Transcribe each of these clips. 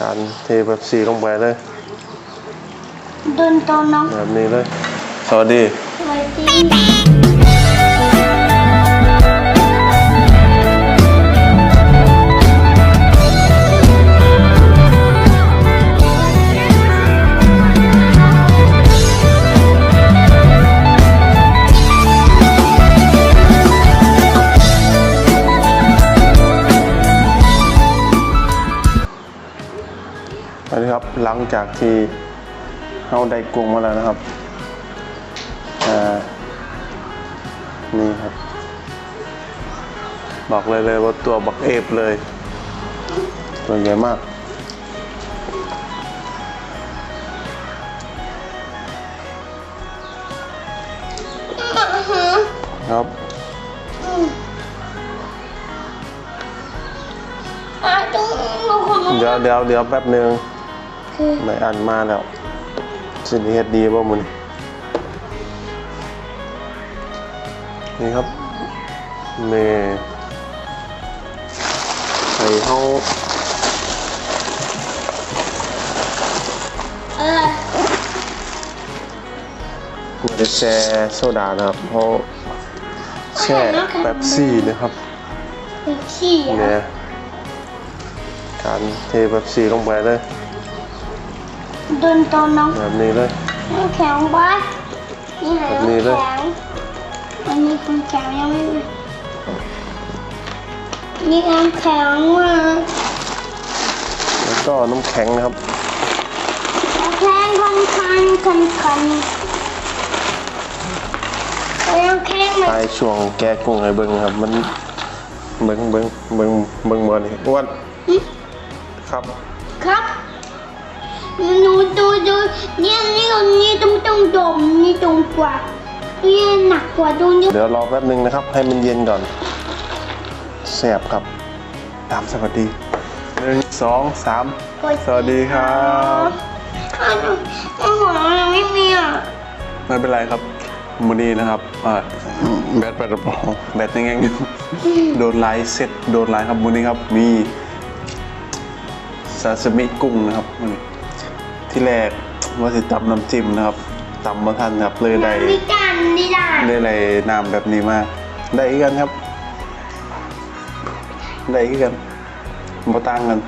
การเทแบบสีลงไปเลยเดินตอนน้องแบบนี้เลย สวัสดีไว้ที่สวัสดี ครับหลังจากที่เราได้กุ้งมาแล้วนะครับอ่านี่ครับ บอกเลยเลยว่าตัวบักเอฟเลย ตัวใหญ่มากครับอะต้องหนูขอน้องเดี๋ยวเดี๋ยวเดี๋ยวแป๊บหนึ่งคือ ไม่อันมาแล้วสินเฮ็ดดีบ่มึงนี่ครับเมใส่เฮาเออไม่ได้แช่โซดานะครับ เพราะแช่แป๊บซี่นะครับเป็นขี้เนี่อะยการเทแป๊บซี่ลงไปเลย เดินตอนน้องแบบนี้เลย น้ำแข็งบ้านี่ไหนแบบนี้น้ำเลย แข็งอันนี้น้ำแข็งยังไม่มีนี่น้ำแข็งมาแล้วก็น้ำแข็งนะครับ น้ำแข็งคันคันคันคันเอาน้ำแข็งมาท้ายช่วงแก้กุ้งให้เบิ่งครับ มันเบิ่งเบิ่งเบิ่งเบิ่งบ่นี่อ้วนครับ ครับ หนูดูดูเนี่ยนี่ตรงนี้ต้องต้องดมนี่ตรงกว่านี่หนักกว่าตรงนี้เดี๋ยวรอแป๊บหนึ่งนะครับ ให้มันเย็นก่อนแสบครับ ตามสวัสดีหนึ่งสองสามสวัสดีครับอ้าวอ้าวของเรายังไม่มีอะไม่เป็นไรครับมูนี้นะครับอ่าแบตแบตบอแบตยังไงอยู่โดนไลน์เสร็จโดนไลน์ครับมูนี้ครับมีซาซิมิกุ้งนะครับมื้อนี้ ที่แรกว่าจะตำน้ำจิ้มนะครับตำมาทันครับเลยได้มีกันดีล่ะได้อะไรน้ำแบบนี้มาได้อีกกันครับ ได้อีกกันบ่ต่างกัน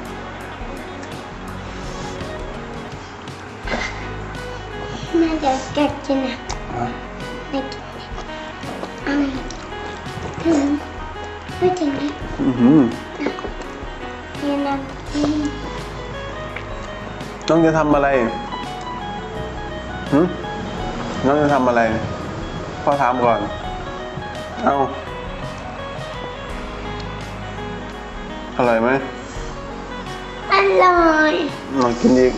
น่าจะเกิดกินอะอะไม่กินเอาถึงไม่ถึงนะอื้อหือ น้องจะทำอะไรหึน้องจะทำอะไรพ่อถามก่อน เอาอร่อยไหมอร่อยลองกินอีก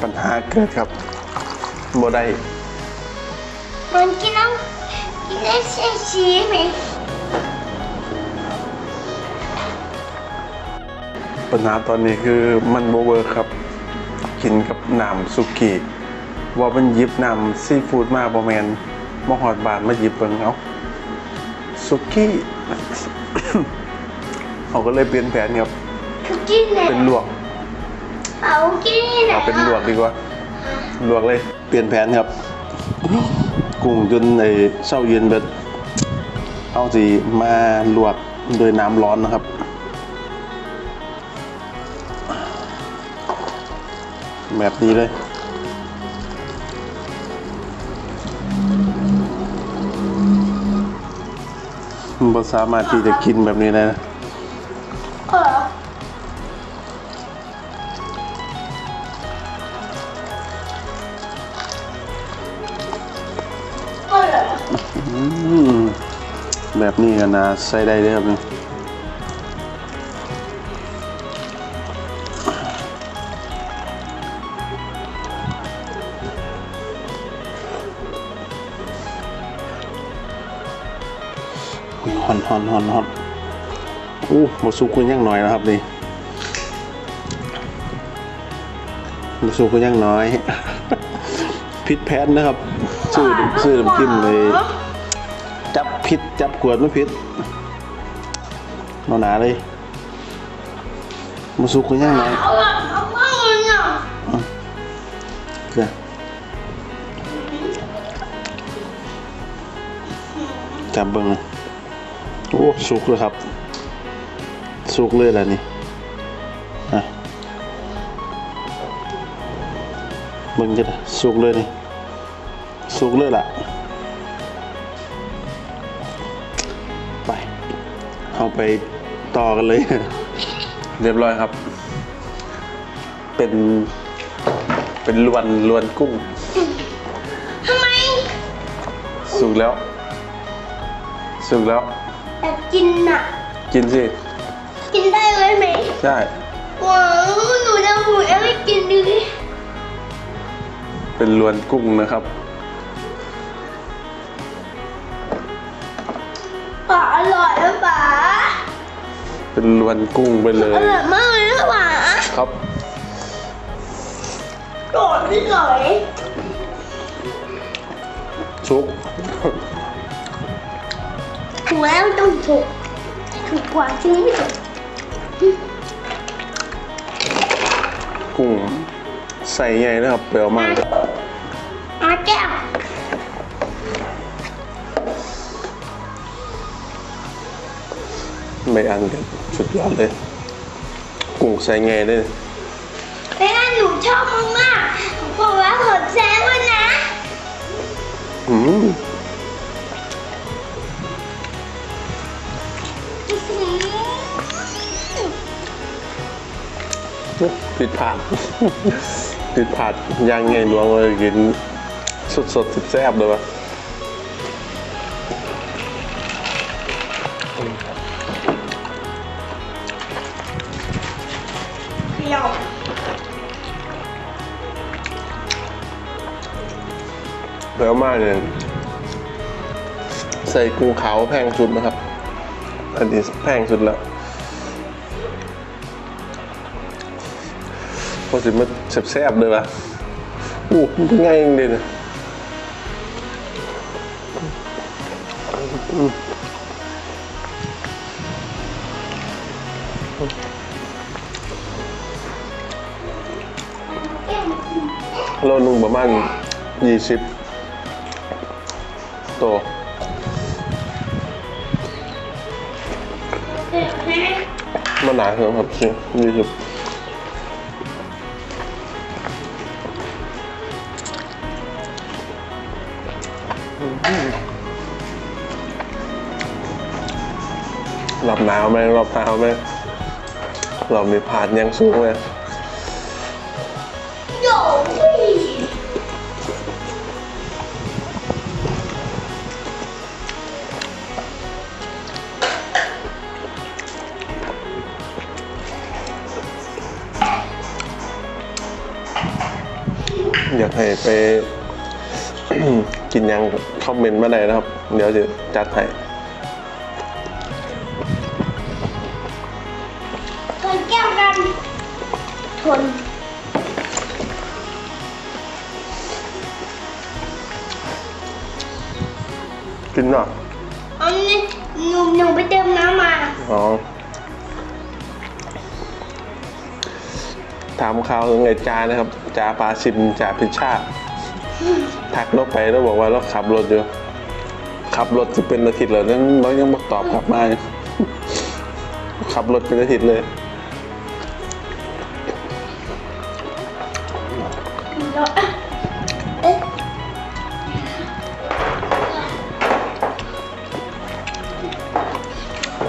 ปัญหาเกิดครับบ่ได้มันกินน้ำกินได้ใช่ชีไหม ปัญหาตอนนี้คือมันโบเวอร์ครับกินกับน้ำสุกี้ว่ามันหยิบน้ำซีฟู้ดมาบอแมนมาหอดบานมาหยิบเบิ่งเอาสุกี้เขาก็เลยเปลี่ยนแผนครับคือกินเลยเป็นลวกเอากินเลยเอาเป็นลวกดีกว่าลวกเลยเปลี่ยนแผนครับ กุ้งจนในเศร้าเย็นเบิดเอาสิมาลวกโดยน้ำร้อนนะครับ แบบนี้เลย มันบ่สามารถที่จะกินแบบนี้ได้นะเออเอออืมแบบนี้ก็น่าใช้ได้เลยครับนี่ อุ๊ยฮอนฮอนฮอนฮอนอู้หมดสุกคุณยังน้อยนะครับนี่หมดสุกคุณยังน้อยพิษแพนนะครับซื้อซื้อน้ำจิ้มเลย จับพิษจับขวดไม่พิษเอาหนาเลยมาสุกกันยังไงเอาละเอยเกลือจับเบิ้งนะ โอ้สุกเลยครับ สุกเลยล่ะนี่อะเบิ้งจะได้สุกเลยนี่ สุกเลยล่ะ ไปเอาไปต่อกันเลย เรียบร้อยครับ เป็น เป็นลวนลวนกุ้งทำไม สุกแล้ว สุกแล้วแต่ กินน่ะ กินสิ กินได้เลยไหมใช่ ว้าวหนูจะหมูเอาไปกินดิเป็นลวนกุ้งนะครับป๋าอร่อยนะป๋าเป็นลวนกุ้งไปเลอยร่อยมากเลยนะป๋าครับโดดไม่สวยสุก ถูกแล้วต้องถูกถูกกว่าจริงไม่ถูกกุ้งใส่ใหญ่นะครับเปรี้ยวมากอาแก้วไม่อันเด็ดสุดยอดเลยกุ้งใส่ไงด้วยแต่ถ้าหนูชอบมากๆบอกว่าขอแซงไว้นะอืม ผิดพลาดผิดพลาดยังไงหลวงเลยกินสดสดๆแซ่บๆเลยวะเปรี้ยวเปรี้ยวมากเลยใส่กุ้งขาวแพงสุดนะครับ อันนี้แพงสุดแล้ว พอสิมาแซ่บๆเลยวะโอ้มันง่ายจริงเลยโลนึงประมาณยี่สิบตัวมมันหนาเกินครับจริงยี่สิบ รอบหนาวไหมรอบหนาวไหมรอบนี้ผ่านยังสูงเลยอยากให้ไปกินยังคอมเมนต์มาได้นะครับ เดี๋ยวจะจัดให้ ชนกินเนาะอันนี้หนูหนูไปเติมน้ำมา อ๋อ ถามข่าวถึงไอ้จานะครับจาปาชินจาพิชชาติทักเราไปแล้วบอกว่าเราขับรถอยู่ ขับรถจะเป็นอาทิตย์แล้วนั้นเรายังบอกตอบกลับมาอยู่ขับรถเป็นอาทิตย์เลย เอ๊ะ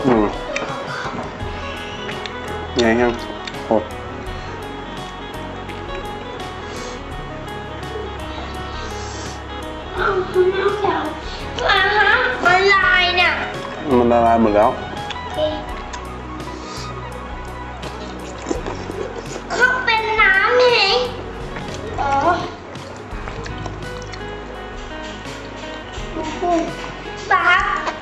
อืมไงครับโอ้ อ๋อป๊า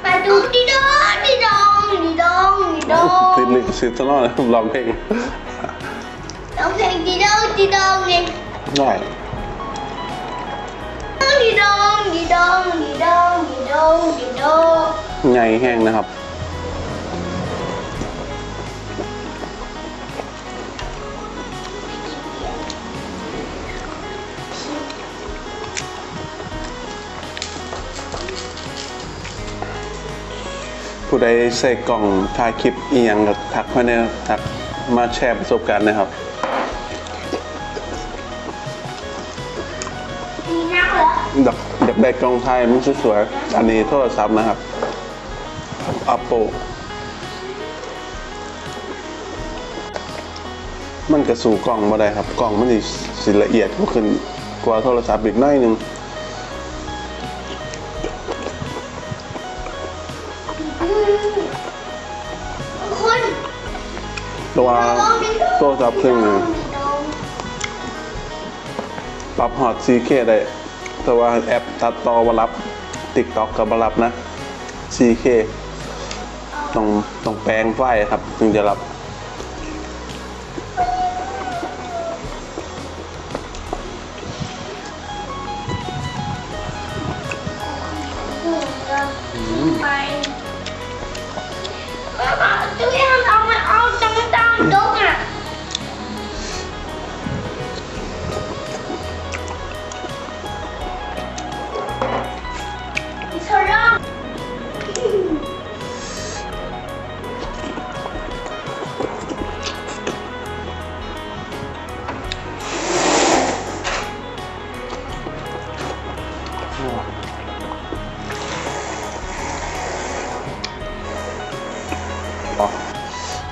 ป๊าดูดิดองดิดองดิดองดิดองติดลิขสิทธิ์ตลอดร้องเพลงร้ ผู้ใดใส่กล่องถ่ายคลิปอีหยังก็ทักมาเนี่ยทักมาแชร์ประสบการณ์นะครับ ดีนักเหรอดักอยากได้กล้องถ่ายมันสวยๆอันนี้โทรศัพท์นะครับ Apple มันกระสู่กล่องมาได้ครับ กล่องมันสิสิละเอียดกว่าขึ้นกว่าโทรศัพท์อีกหน้อยหนึง ตัวจับเครื่องนะปรับฮอต 4K ได้แต่ว่าแอปตัดต่อมารับติ๊กต็อกกับวารับนะซีเคต้องต้องแปลงไฟครับ ถึงจะรับ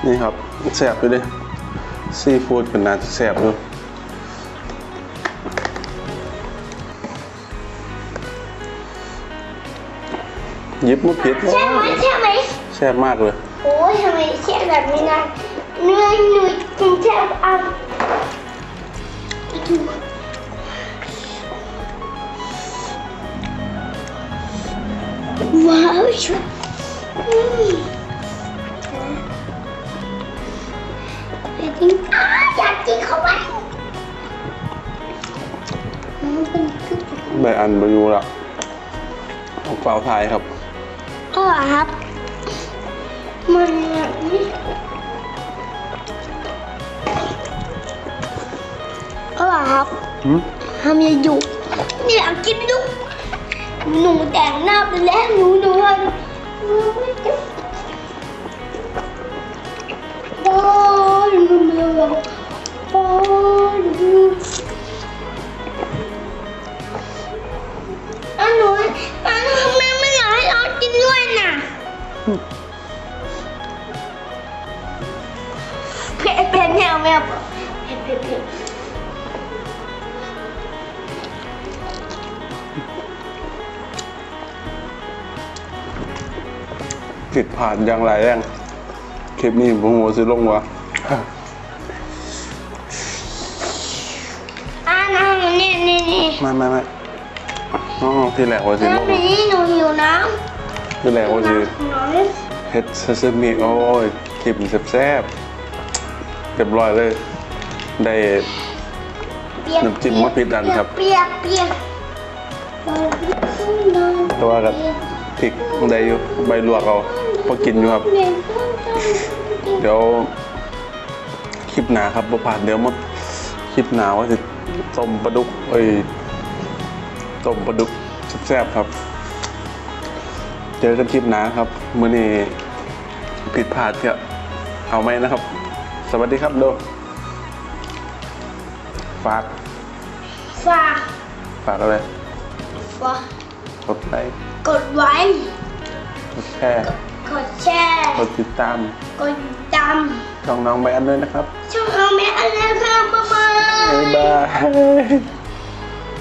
นี่ครับแสบอยู่ดิซีฟู้ดเป็นนาจะแสบอยู่ยิบมุกพิษใช่ไหมใช่ไหมแสบมากเลย โอ้ยทำไมเชี่ยแบบนี้นะเนื้อหนุ่ยจริงแทบเอาว้าวชุด กกินอ้าอยากกินเข้าไปอืมเป็นคือได้อันบอยู่ละของเปล่าไทยครับก็ครับ มันแบบนี้ก็ครับหืมทำยังอยู่นี่อยากกินลูกหนูแต่งหน้าไปแล้วหนูหนูว่าหนู อ้ยหนูเร็วโอ้ยหนูอันหนูอันทำไมไม่อยากให้เรากินด้วยน่ะเผ็ดเผ็ดแนวแมวเผ็ดเผ็ดเผ็ดผิดผ่านอย่างไรแรง ลิปนี้ผมหัวสิลงวะอ่าน้ำนี่นี่นี่ไม่ไม่ไม่อ๋อที่แรกว่าสิลน้ำงนี่หนูหิวน้ที่แรกำว่าสิน้อยเฮ็ดซาซิมิโอ้ยคลิปแซ่บๆเรียบร้อยเลย ได้เปียกน้ำจิ้มมะพริกดันครับเปียกเปียกแต่ว่าก็พริกได้อยู่ใบลวกเอา พอกินอยู่ครับ เดี๋ยวคลิปหนาครับบ่ผ่านเดี๋ยวมาคลิปหนาว่าจะต้มปลาดุกเอ้ยต้มปลาดุกแซ่บๆครับ เจอกันคลิปหนาครับมื้อนี้ผิดพลาดก็เอาไหมนะครับ สวัสดีครับโดฝาก ฝาก ฝากอะไรฝากกดไลค์กดไว้กดแชร์ กดแชร์กดติดตาม กดติดตามช่องน้องแบนด้วยนะครับช่องเอาแม่อะไรครับบ๊ายบาย บ๊ายบาย